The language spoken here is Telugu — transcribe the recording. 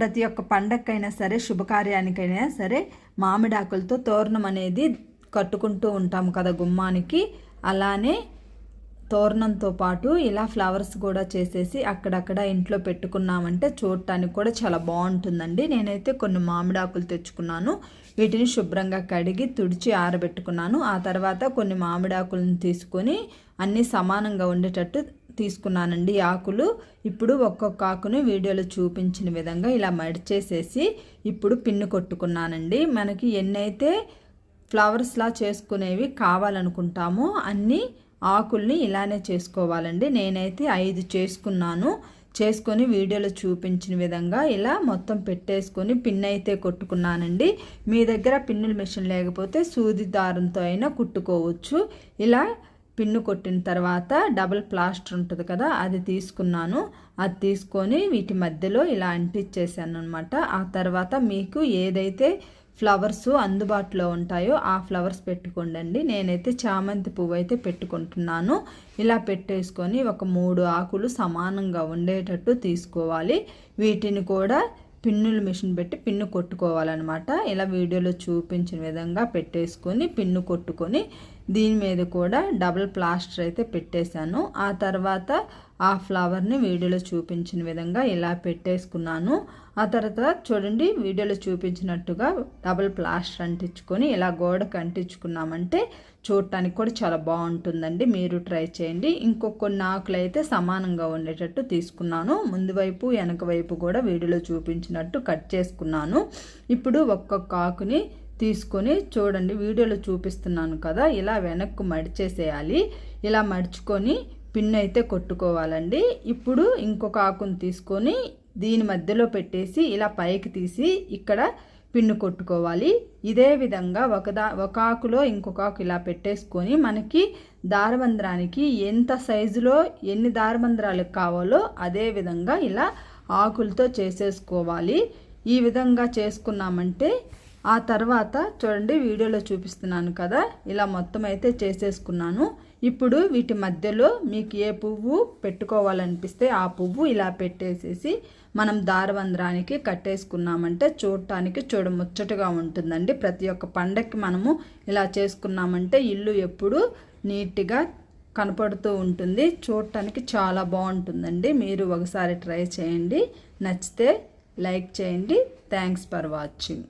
ప్రతి ఒక్క పండగకైనా సరే శుభకార్యానికైనా సరే మామిడాకులతో తోరణం అనేది కట్టుకుంటూ ఉంటాము కదా గుమ్మానికి. అలానే తోరణంతో పాటు ఇలా ఫ్లవర్స్ కూడా చేసేసి అక్కడక్కడ ఇంట్లో పెట్టుకున్నామంటే చూడటానికి కూడా చాలా బాగుంటుందండి. నేనైతే కొన్ని మామిడాకులు తెచ్చుకున్నాను. వీటిని శుభ్రంగా కడిగి తుడిచి ఆరబెట్టుకున్నాను. ఆ తర్వాత కొన్ని మామిడాకులను తీసుకొని అన్నీ సమానంగా ఉండేటట్టు తీసుకున్నానండి ఆకులు. ఇప్పుడు ఒక్కొక్క ఆకుని వీడియోలో చూపించిన విధంగా ఇలా మడిచేసేసి ఇప్పుడు పిన్ను కొట్టుకున్నానండి. మనకి ఎన్నైతే ఫ్లవర్స్లా చేసుకునేవి కావాలనుకుంటామో అన్నీ ఆకుల్ని ఇలానే చేసుకోవాలండి. నేనైతే ఐదు చేసుకున్నాను. చేసుకొని వీడియోలో చూపించిన విధంగా ఇలా మొత్తం పెట్టేసుకొని పిన్ అయితే కొట్టుకున్నానండి. మీ దగ్గర పిన్నుల మిషన్ లేకపోతే సూది దారంతో అయినా కుట్టుకోవచ్చు. ఇలా పిన్ను కొట్టిన తర్వాత డబుల్ ప్లాస్టర్ ఉంటుంది కదా అది తీసుకున్నాను. అది తీసుకొని వీటి మధ్యలో ఇలా అంటించేసాను అనమాట ఆ తర్వాత మీకు ఏదైతే ఫ్లవర్స్ అందుబాటులో ఉంటాయో ఆ ఫ్లవర్స్ పెట్టుకోండి నేనైతే చామంతి పువ్వు అయితే పెట్టుకుంటున్నాను. ఇలా పెట్టేసుకొని ఒక మూడు ఆకులు సమానంగా ఉండేటట్టు తీసుకోవాలి. వీటిని కూడా పిన్నులు మిషన్ పెట్టి పిన్ను కొట్టుకోవాలన్నమాట. ఇలా వీడియోలో చూపించిన విధంగా పెట్టేసుకొని పిన్ను కొట్టుకొని దీని మీద కూడా డబుల్ ప్లాస్టర్ అయితే పెట్టేశాను. ఆ తర్వాత ఆ ఫ్లవర్ని వీడియోలో చూపించిన విధంగా ఇలా పెట్టేసుకున్నాను. ఆ తర్వాత చూడండి వీడియోలో చూపించినట్టుగా డబుల్ ప్లాస్టర్ అంటించుకొని ఇలా గోడకు అంటించుకున్నామంటే చూడటానికి కూడా చాలా బాగుంటుందండి. మీరు ట్రై చేయండి. ఇంకొక కొన్ని ఆకులు అయితే సమానంగా ఉండేటట్టు తీసుకున్నాను. ముందు వైపు వెనక వైపు కూడా వీడియోలో చూపించినట్టు కట్ చేసుకున్నాను. ఇప్పుడు ఒక్కొక్క ఆకుని తీసుకొని చూడండి వీడియోలో చూపిస్తున్నాను కదా. ఇలా వెనక్కు మడిచేసేయాలి. ఇలా మడుచుకొని పిన్ అయితే కొట్టుకోవాలండి. ఇప్పుడు ఇంకొక ఆకును తీసుకొని దీని మధ్యలో పెట్టేసి ఇలా పైకి తీసి ఇక్కడ పిన్ను కొట్టుకోవాలి. ఇదే విధంగా ఒక దా ఒక ఆకులో ఇంకొక ఆకు ఇలా పెట్టేసుకొని మనకి దారబంధ్రానికి ఎంత సైజులో ఎన్ని దారబంధ్రాలు కావాలో అదే విధంగా ఇలా ఆకులతో చేసేసుకోవాలి. ఈ విధంగా చేసుకున్నామంటే ఆ తర్వాత చూడండి వీడియోలో చూపిస్తున్నాను కదా. ఇలా మొత్తం అయితే చేసేసుకున్నాను. ఇప్పుడు వీటి మధ్యలో మీకు ఏ పువ్వు పెట్టుకోవాలనిపిస్తే ఆ పువ్వు ఇలా పెట్టేసేసి మనం దారవంద్రానికి కట్టేసుకున్నామంటే చూడటానికి చూడ ముచ్చటగా ఉంటుందండి. ప్రతి ఒక్క పండక్కి మనము ఇలా చేసుకున్నామంటే ఇల్లు ఎప్పుడు నీట్గా కనపడుతూ ఉంటుంది. చూడటానికి చాలా బాగుంటుందండి. మీరు ఒకసారి ట్రై చేయండి. నచ్చితే లైక్ చేయండి. Thanks for watching.